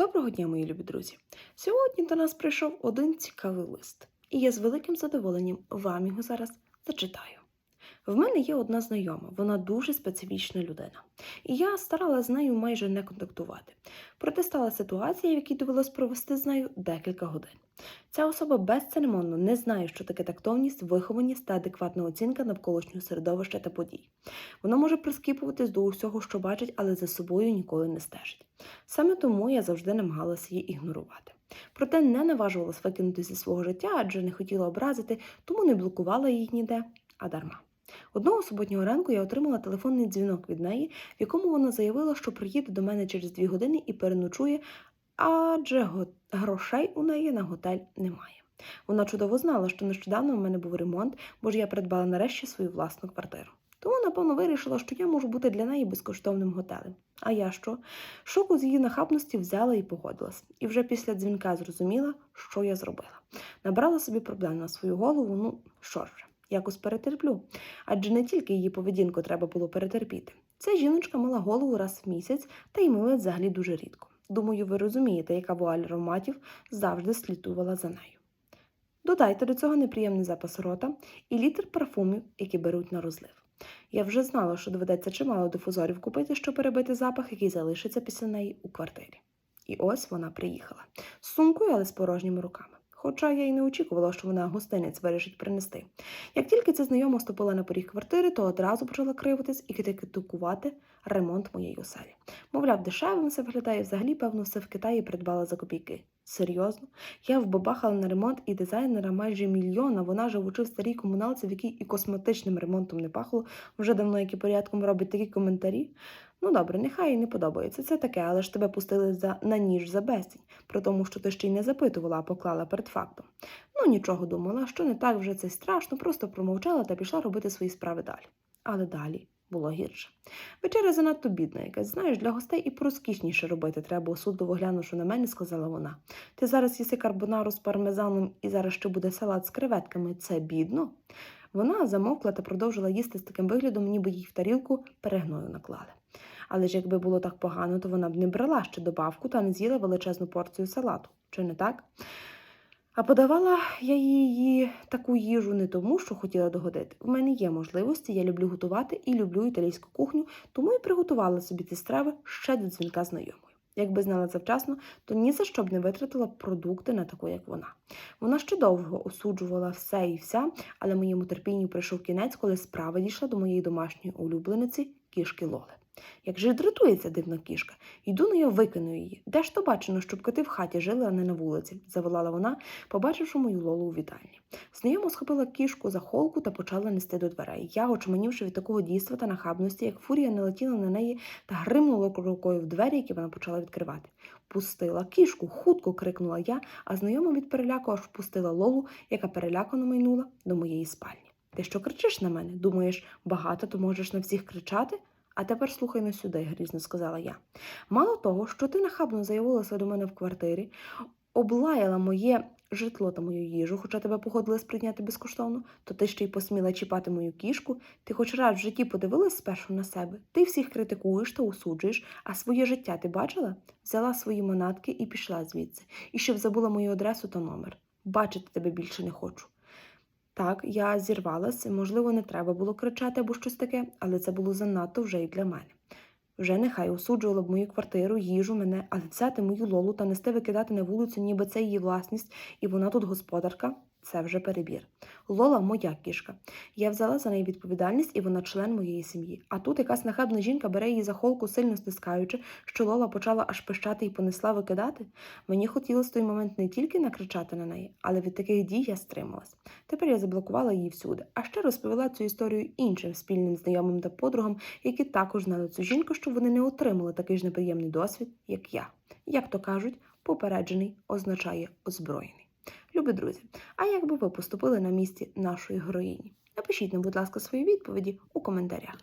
Доброго дня, мої любі друзі! Сьогодні до нас прийшов один цікавий лист, і я з великим задоволенням вам його зараз зачитаю. В мене є одна знайома, вона дуже специфічна людина, і я старалася з нею майже не контактувати. Проте стала ситуація, в якій довелось провести з нею декілька годин. Ця особа безцеремонно не знає, що таке тактовність, вихованість та адекватна оцінка навколишнього середовища та подій. Вона може прискіпуватись до усього, що бачить, але за собою ніколи не стежить. Саме тому я завжди намагалася її ігнорувати. Проте не наважувалась викинути зі свого життя, адже не хотіла образити, тому не блокувала її ніде, а дарма. Одного суботнього ранку я отримала телефонний дзвінок від неї, в якому вона заявила, що приїде до мене через дві години і переночує, адже грошей у неї на готель немає. Вона чудово знала, що нещодавно у мене був ремонт, бо ж я придбала нарешті свою власну квартиру. Тому, напевно, вирішила, що я можу бути для неї безкоштовним готелем. А я що? Шоку з її нахабності взяла і погодилась. І вже після дзвінка зрозуміла, що я зробила. Набрала собі проблем на свою голову, ну що ж, якось перетерплю. Адже не тільки її поведінку треба було перетерпіти. Ця жіночка мала голову раз в місяць та й мила взагалі дуже рідко. Думаю, ви розумієте, яка вуаль ароматів завжди слідувала за нею. Додайте до цього неприємний запас рота і літр парфумів, які беруть на розлив. Я вже знала, що доведеться чимало дифузорів купити, щоб перебити запах, який залишиться після неї у квартирі. І ось вона приїхала з сумкою, але з порожніми руками. Хоча я й не очікувала, що вона гостинець вирішить принести. Як тільки ця знайома ступила на поріг квартири, то одразу почала кривитись і критикувати ремонт моєї оселі. Мовляв, дешевим все виглядає, взагалі, певно, все в Китаї придбала за копійки. Серйозно? Я вбабахала на ремонт і дизайнера майже мільйона. Вона живучи в старій комуналці, в якій і косметичним ремонтом не пахло, вже давно які порядком робить такі коментарі. Ну добре, нехай їй не подобається. Це таке, але ж тебе пустили за на ніж за безцінь, про тому, що ти ще й не запитувала, а поклала перед фактом. Ну нічого думала, що не так вже це страшно, просто промовчала та пішла робити свої справи далі. Але далі було гірше. Вечеря занадто бідна якась, знаєш, для гостей і порозкішніше робити треба, осудливо глянувши на мене, сказала вона. Ти зараз їси карбонару з пармезаном і зараз ще буде салат з креветками. Це бідно. Вона замовкла та продовжила їсти з таким виглядом, ніби їй в тарілку перегною наклали. Але ж якби було так погано, то вона б не брала ще добавку та не з'їла величезну порцію салату. Чи не так? А подавала я їй таку їжу не тому, що хотіла догодити. В мене є можливості, я люблю готувати і люблю італійську кухню, тому і приготувала собі ці страви ще до дзвінка знайомої. Якби знала завчасно, то ні за що б не витратила продукти на таку, як вона. Вона ще довго осуджувала все і вся, але моєму терпінню прийшов кінець, коли справа дійшла до моєї домашньої улюблениці кішки Лоли. Як же дратується дивна кішка, йду на я викину її. Де ж то бачено, щоб коти в хаті жили, а не на вулиці, заволала вона, побачивши мою лолу у вітальні. Знайомо схопила кішку за холку та почала нести до дверей. Я, очманівши від такого дійства та нахабності, як фурія налетіла на неї та гримнула рукою в двері, які вона почала відкривати. Пустила кішку, хутко крикнула я, а знайома від переляку аж впустила лолу, яка перелякано майнула до моєї спальні. Ти що кричиш на мене? Думаєш, багато то можеш на всіх кричати? А тепер слухай не сюди, грізно сказала я. Мало того, що ти нахабно заявилася до мене в квартирі, облаяла моє житло та мою їжу, хоча тебе погодилась прийняти безкоштовно, то ти ще й посміла чіпати мою кішку. Ти хоч раз в житті подивилась спершу на себе. Ти всіх критикуєш та осуджуєш, а своє життя ти бачила? Взяла свої манатки і пішла звідси. І щоб забула мою адресу та номер. Бачити тебе більше не хочу. Так, я зірвалася, можливо, не треба було кричати або щось таке, але це було занадто вже й для мене. Вже нехай осуджувала б мою квартиру, їжу мене, але взяти мою лолу та нести викидати на вулицю, ніби це її власність, і вона тут господарка. Це вже перебір. Лола моя кішка. Я взяла за неї відповідальність, і вона член моєї сім'ї. А тут якась нахабна жінка бере її за холку, сильно стискаючи, що Лола почала аж пищати і понесла викидати. Мені хотілося в той момент не тільки накричати на неї, але від таких дій я стрималась. Тепер я заблокувала її всюди, а ще розповіла цю історію іншим спільним знайомим та подругам, які також знали цю жінку, щоб вони не отримали такий ж неприємний досвід, як я. Як то кажуть, попереджений означає озброєний. Любі друзі, а як би ви поступили на місці нашої героїні? Напишіть нам, будь ласка, свої відповіді у коментарях.